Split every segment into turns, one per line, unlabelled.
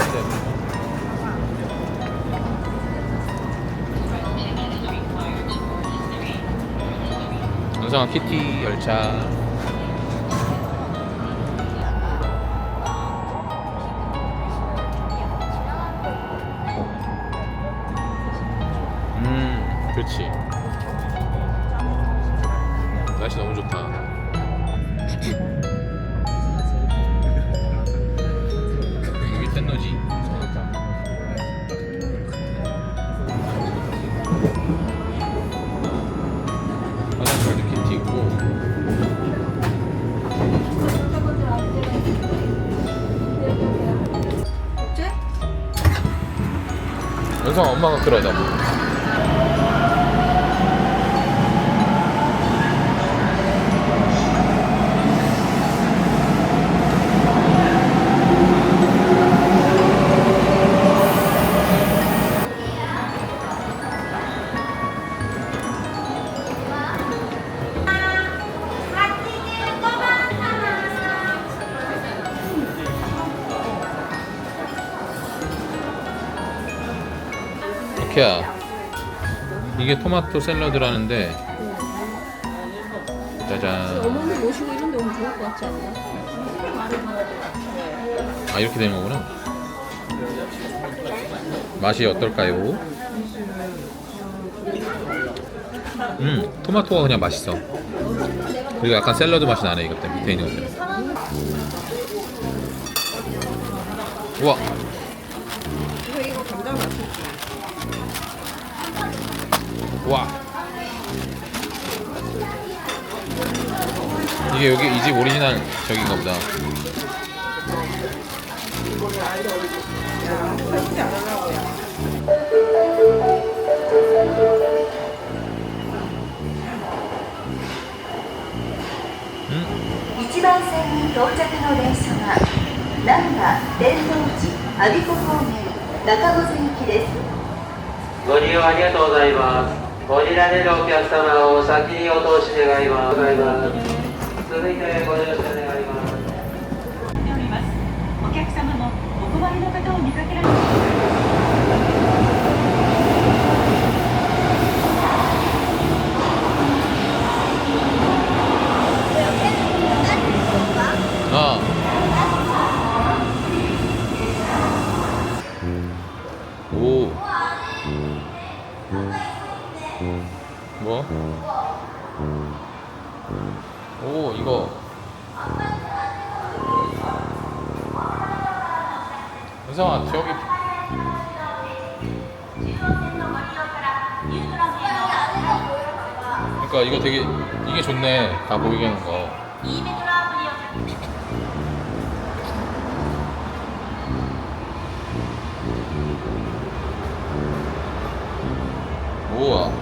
있었는데. 영상아 키티 열차. 음, 그렇지. 날씨 너무 좋다. 영상 엄마가 그러다. 오케야. 이게 토마토 샐러드라는데. 짜잔.
어머니 모시고 이런 데 오면 좋을 것 같지 않나?
아 이렇게 되는 거구나. 맛이 어떨까요? 음 토마토가 그냥 맛있어. 그리고 약간 샐러드 맛이 나네 이것 때문에 밑에 있는 것 때문에. 우와
이거 감자 맛있지?
우와. 이게 여기 이 집 오리지널 저긴가 보다.
설치 안 하려고요.
음
1番線に到着の電車は難波伝統寺我孫子方面中野線行きです
ご利用ありがとうございます。 降りられるお客様を先にお通し願います。続いてご乗車願います。
お客様もお困りの方を見かけられ
あ 오. 뭐? 오, 이거. 은성아, 저기. 그러니까 이거 되게 이게 좋네. 다 보이게 하는 거. 우와.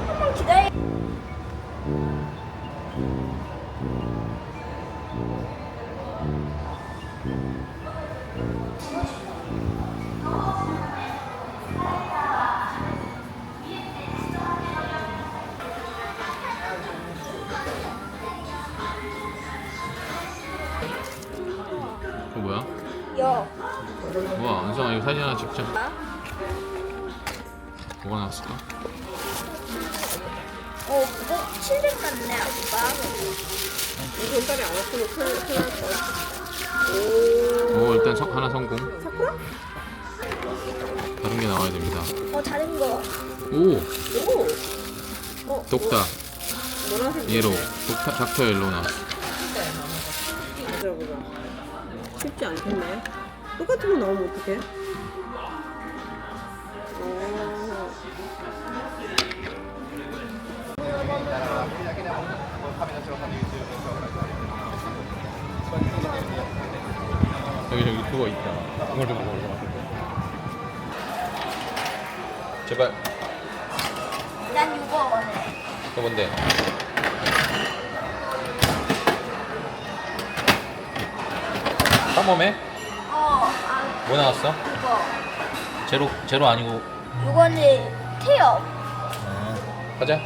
그거 뭐야?
여.
우와, 은성아 이거 사진 하나 찍자. 뭐가 나왔을까?
어, 그거 700 맞네, 아빠.
이거 돈다리 안 왔으면 큰일 큰일 날 거.
오, 하나 성공.
사쿠라?
다른 게 나와야 됩니다.
어, 다른 거.
오,
오. 어,
독다,
노란색.
예로, 독타, 닥터 옐로우 나왔어.
보자 보자. 쉽지 않겠네. 똑같은 거 나오면 어떡해? 어.
그거 있다. 이걸 좀 먹어. 제발.
난 이거 원해.
또 뭔데? 한 몸에
어, 아,
뭐 나왔어?
이거.
제로 제로 아니고
이거는 태엽.
가자.